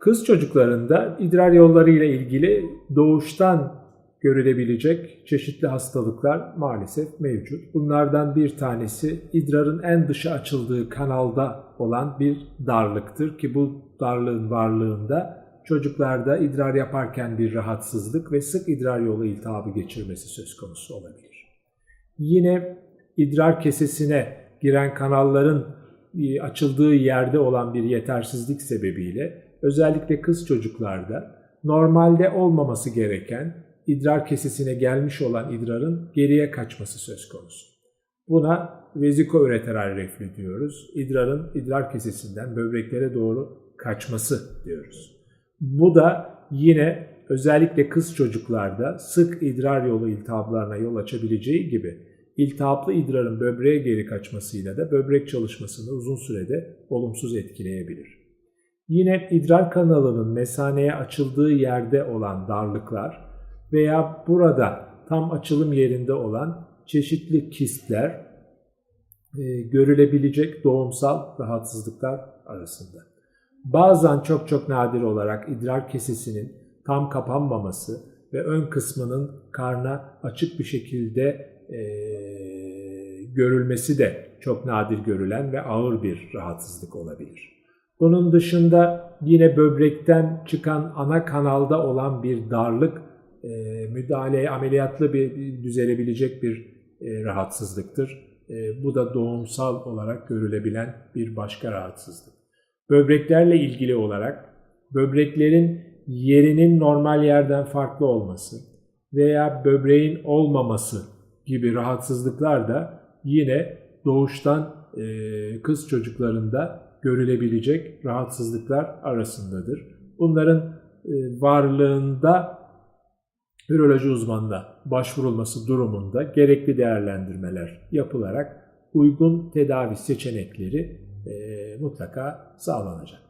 Kız çocuklarında idrar yolları ile ilgili doğuştan görülebilecek çeşitli hastalıklar maalesef mevcut. Bunlardan bir tanesi idrarın en dışa açıldığı kanalda olan bir darlıktır ki bu darlığın varlığında çocuklarda idrar yaparken bir rahatsızlık ve sık idrar yolu iltihabı geçirmesi söz konusu olabilir. Yine idrar kesesine giren kanalların e, açıldığı yerde olan bir yetersizlik sebebiyle özellikle kız çocuklarda normalde olmaması gereken idrar kesesine gelmiş olan idrarın geriye kaçması söz konusu. Buna veziko-üreteral reflü diyoruz. İdrarın idrar kesesinden böbreklere doğru kaçması diyoruz. Bu da yine özellikle kız çocuklarda sık idrar yolu iltihaplarına yol açabileceği gibi iltihaplı idrarın böbreğe geri kaçmasıyla da böbrek çalışmasını uzun sürede olumsuz etkileyebilir. Yine idrar kanalının mesaneye açıldığı yerde olan darlıklar veya burada tam açılım yerinde olan çeşitli kistler e, görülebilecek doğumsal rahatsızlıklar arasında. Bazen çok çok nadir olarak idrar kesesinin tam kapanmaması ve ön kısmının karna açık bir şekilde e, görülmesi de çok nadir görülen ve ağır bir rahatsızlık olabilir. Bunun dışında yine böbrekten çıkan ana kanalda olan bir darlık e, müdahaleye ameliyatlı bir düzelebilecek bir e, rahatsızlıktır. E, bu da doğumsal olarak görülebilen bir başka rahatsızlık. Böbreklerle ilgili olarak böbreklerin yerinin normal yerden farklı olması veya böbreğin olmaması gibi rahatsızlıklar da yine doğuştan e, kız çocuklarında görülebilecek rahatsızlıklar arasındadır. Bunların e, varlığında üroloji uzmanına başvurulması durumunda gerekli değerlendirmeler yapılarak uygun tedavi seçenekleri e, mutlaka sağlanacak.